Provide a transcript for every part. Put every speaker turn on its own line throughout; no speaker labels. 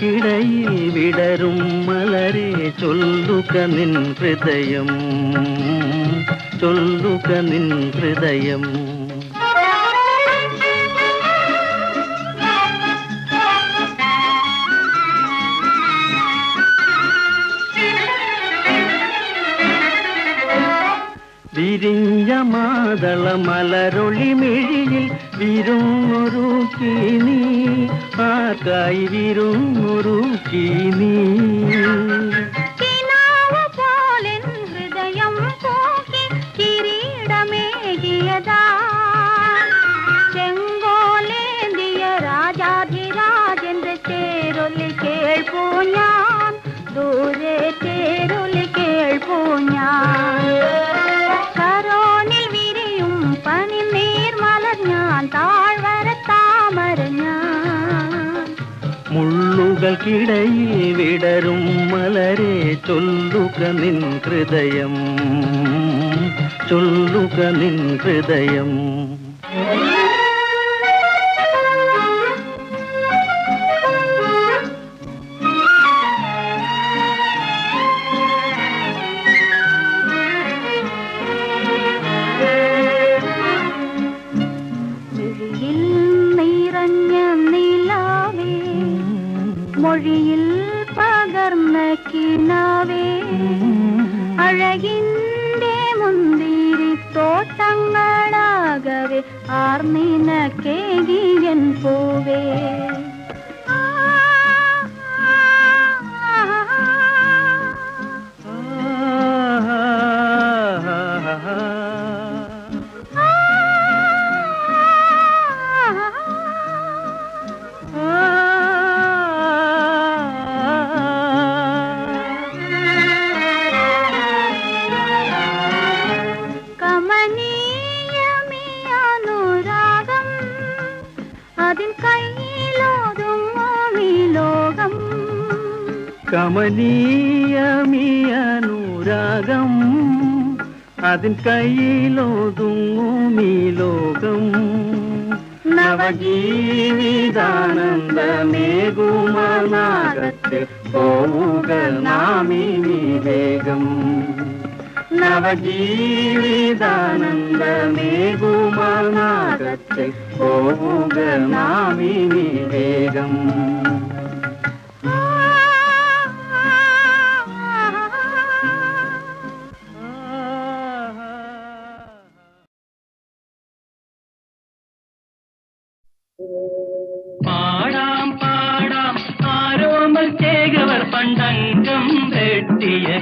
കിടയിൽ വിടരും മലരെ ചൊല്ലുക നിൻ ഹൃദയം. ചൊല്ലുക നിൻ ഹൃദയം. വിരിഞ്ഞ മാതള മലരൊളി മിഴിയിൽ വിരുന്നൊരുക്കി നീ ആർക്കായി വിരുന്നൊരുക്കി നീ.
കിനാവ് പോലെൻ ഹൃദയം പോക്കി കിരീടമേകിയതാ. ചെങ്കോലേന്തിയ രാജാധിരാജന്റെ തേരൊലി കേൾപ്പൂ ഞാൻ. ദൂരെ തേരൊലി കേൾപ്പൂ ഞാൻ.
മുള്ളുകൾക്കിടയിൽ വിടരും മലരെ ചൊല്ലുക നിൻ ഹൃദയം. ചൊല്ലുക നിൻ ഹൃദയം.
തോട്ടങ്ങളാകവേ ആർനിനക്കേകിയൻ പോവേ? അതിൻ കയ്യിലൊതുങ്ങും ഈ ലോകം.
നവജീവിതാനന്ദമേകുമാകത്ത് പോവുക നാമിനി വേഗം. നവജീവിതാനന്ദമേകുമാകത്ത് പോവുക നാമിനി വേഗം.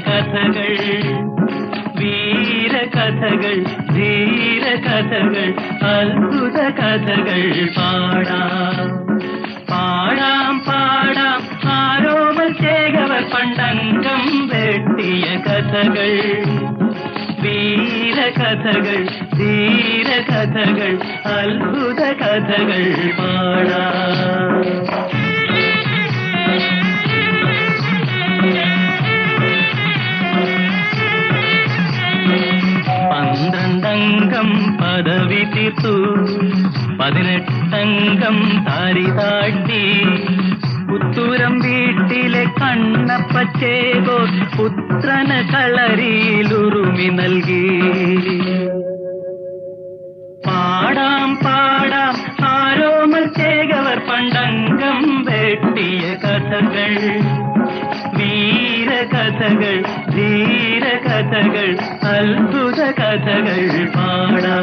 വെട്ടിയ കഥകൾ വീരകഥകൾ ധീരകഥകൾ അത്ഭുത കഥകൾ പാടാം പാടാം പാടാം ആരോമൽ ചേകവർ പണ്ടങ്കം വെട്ടിയ കഥകൾ വീരകഥകൾ ധീരകഥകൾ അത്ഭുത കഥകൾ പാടാം പന്ത്രണ്ടംഗം പദവി തീർത്തു. പതിനെട്ടംഗം താരി താട്ടി പുത്തൂരം വീട്ടിലെ കണ്ണപ്പച്ചേകോ പുത്രന് കളരിയിലുറുമി നൽകി. പാടാം പാടാം ആരോമൽ ചേകവർ പണ്ടംഗം വെട്ടിയ കഥകൾ. വീരകഥകൾ ധീരകഥകൾ അത്ഭുത കഥകൾ പാടാ.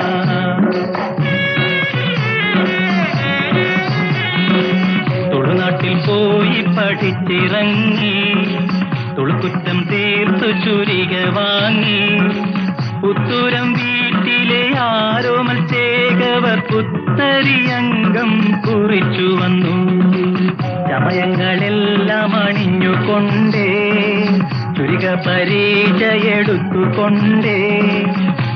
തുളുനാട്ടിൽ പോയി പഠിച്ചിറങ്ങി തുളുക്കുറ്റം തീർത്തു ചുരിക വാങ്ങി. പുത്തൂരം വീട്ടിലെ ആരോമൽ ചേകവർ പുത്തരിയംഗം കുറിച്ചു വന്നു. ചമയങ്ങളെല്ലാം അണിഞ്ഞുകൊണ്ടേ ചുരിക പരീക്ഷയെടുത്തുകൊണ്ടേ.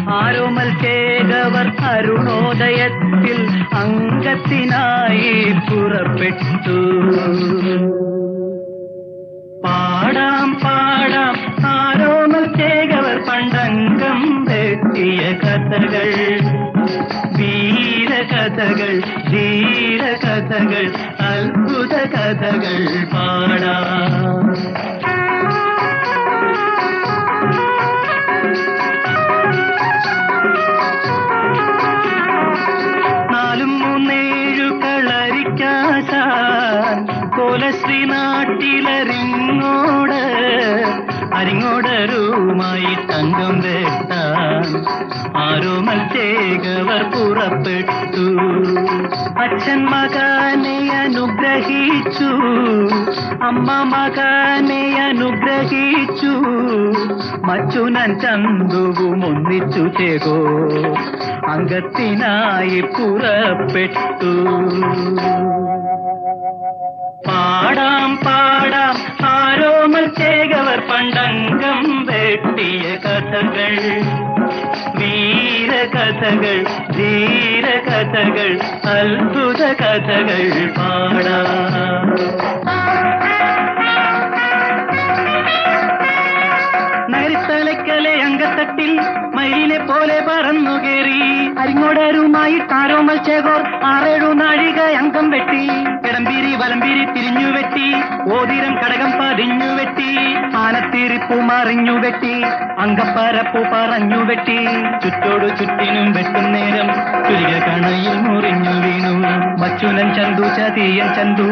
ആരോമൽ ചേകവർ അരുണോദയത്തിൽ അംഗത്തിനായി പുറപ്പെട്ടു. പാടാം പാടാം ആരോമൽ ചേകവർ പണ്ടംഗം വെട്ടിയ കഥകൾ. വീരകഥകൾ
ധീരകഥകൾ ധീര കഥകൾ അത്ഭുത കഥകൾ പാടാം. പുറപ്പെട്ടു അച്ഛൻ മകനെ അനുഗ്രഹിച്ചു. അമ്മ മകനെ അനുഗ്രഹിച്ചു. മച്ചുനൻ ചന്തുവും ഒന്നിച്ചു ചേകോ അംഗത്തിനായി പുറപ്പെട്ടു. വീരകഥകൾ ധീരകഥകൾ അത്ഭുത കഥകൾ പാടാം. നരിത്തലക്കലെ അങ്കത്തട്ടിൽ മയിലിനെ പോലെ പറന്നു കയറി അരിങ്ങോടരുമായി താരോമൽ ചേകോർ ആറേഴു നാഴിക അംഗം വെട്ടി. കിടമ്പീരി വലമ്പിരി തിരിഞ്ഞു വെട്ടി. ഓതിരം കടകം പതിഞ്ഞു വെട്ടി. ആനത്തിരിപ്പു മറിഞ്ഞു വെട്ടി. അങ്കപ്പരപ്പു പറഞ്ഞു വെട്ടി. ചുറ്റോടു ചുറ്റിനും വെട്ടും നേരം ചുരിക കണയിൽ മുറിഞ്ഞു വീണു. മച്ചുനൻ ചന്തു ചതിയൻ ചന്തു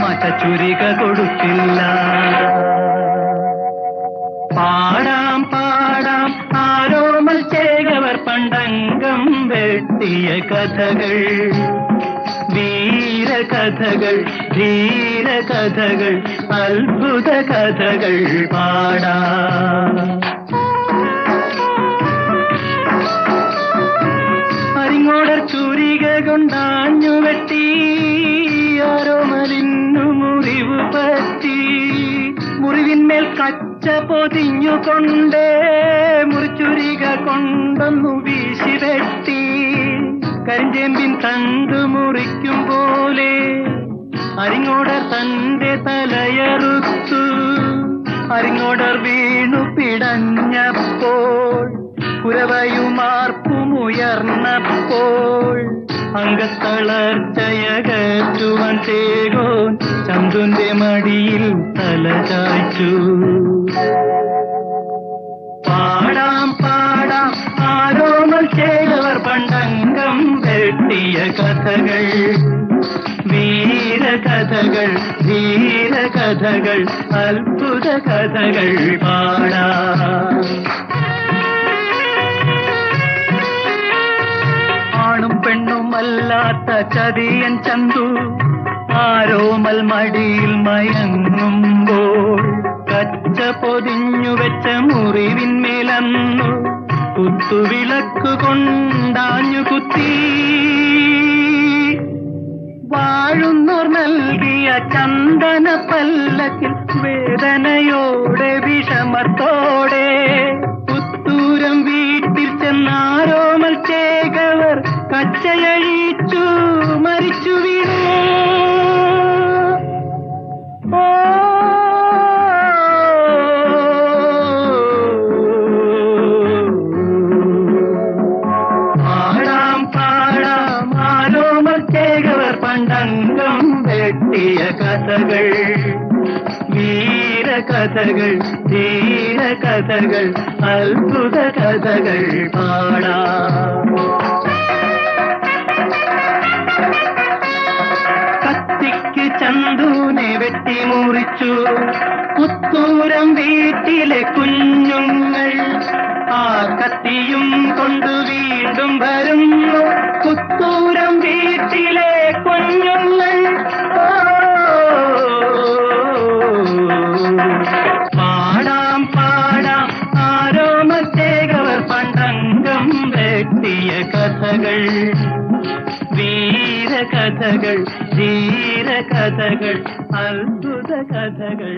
മാറ്റ ചുരിക കൊടുത്തില്ല. പാടാം പാടാം ആരോമൽ ചേകവർ പണ്ടംഗം വെട്ടിയ കഥകൾ. വീരകഥകൾ ധീരകഥകൾ അത്ഭുത കഥകൾ പാടാം. അരിങ്ങോടർ കൊണ്ടാഞ്ഞു വെട്ടി ആരോമലിന്നു മുറിവ് പറ്റി. മുറിവിന്മേൽ കച്ച പൊതിഞ്ഞുകൊണ്ട് മുറിച്ചുരിക കൊണ്ടൊന്നു വീശി വെട്ടി. കരിഞ്ചേമ്പിൻ തണ്ടു മുറിക്കും പോലെ അരിങ്ങോടർ തന്റെ തലയറുത്തു. അരിങ്ങോടർ വീണു പിടഞ്ഞപ്പോൾ കുരവയുമാർപ്പുമുയർന്നപ്പോൾ അംഗത്തളർച്ചയകറ്റുവൻ ചേകോൻ ചന്തുന്റെ മടിയിൽ തല ചായ്ച്ചു. വെട്ടിയ കഥകൾ വീര കഥകൾ അത്ഭുത കഥകൾ പാടാ. ആണും പെണ്ണുമല്ലാത്ത ചതിയൻ ചന്തു ആരോമൽ മടിയിൽ മയങ്ങുമ്പോൾ കച്ച പൊതിഞ്ഞു വെച്ച മുറിവിന്മേലന്നു കുത്തുവിളക്ക് കൊണ്ടാഞ്ഞു കുത്തി വാഴുന്നോർ നൽകിയ ചന്ദന പല്ലക്കിൽ വേദനയോടെ വിഷമത്തോടെ പുത്തൂരം വീട്ടിൽ ചെന്നാരോമൽ ചേകവർ കച്ചയഴിച്ചു ധീരകഥകൾ അത്ഭുത കഥകൾ പാടാം ധീരകഥകൾ അത്ഭുത കഥകൾ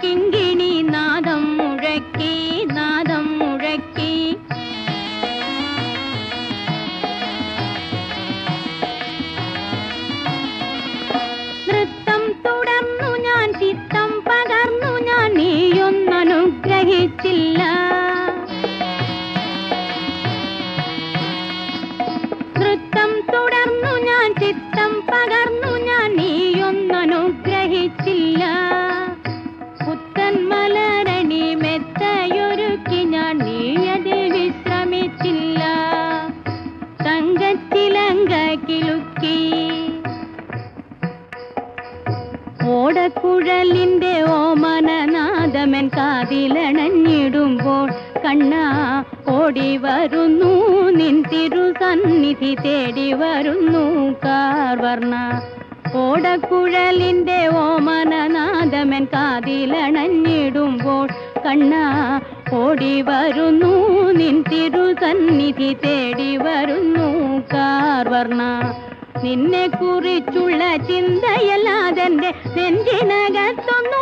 thinking ഓടക്കുഴലിന്റെ ഓമനനാദമൻ കാതിലണഞ്ഞിടുമ്പോൾ കണ്ണ ഓടി വരുന്നു നിൻ തിരുസന്നിധി തേടി വരുന്നു കാർവർണ ഓടക്കുഴലിന്റെ ഓമനനാദമൻ കാതിലണഞ്ഞിടുമ്പോൾ കണ്ണ ഓടി വരുന്നു നിൻ തിരുസന്നിധി തേടി വരുന്നു കാർവർണ നിന്നെ കുറിച്ചുള്ള ചിന്തയല്ലാതെ നെഞ്ചിനകത്തൊന്നും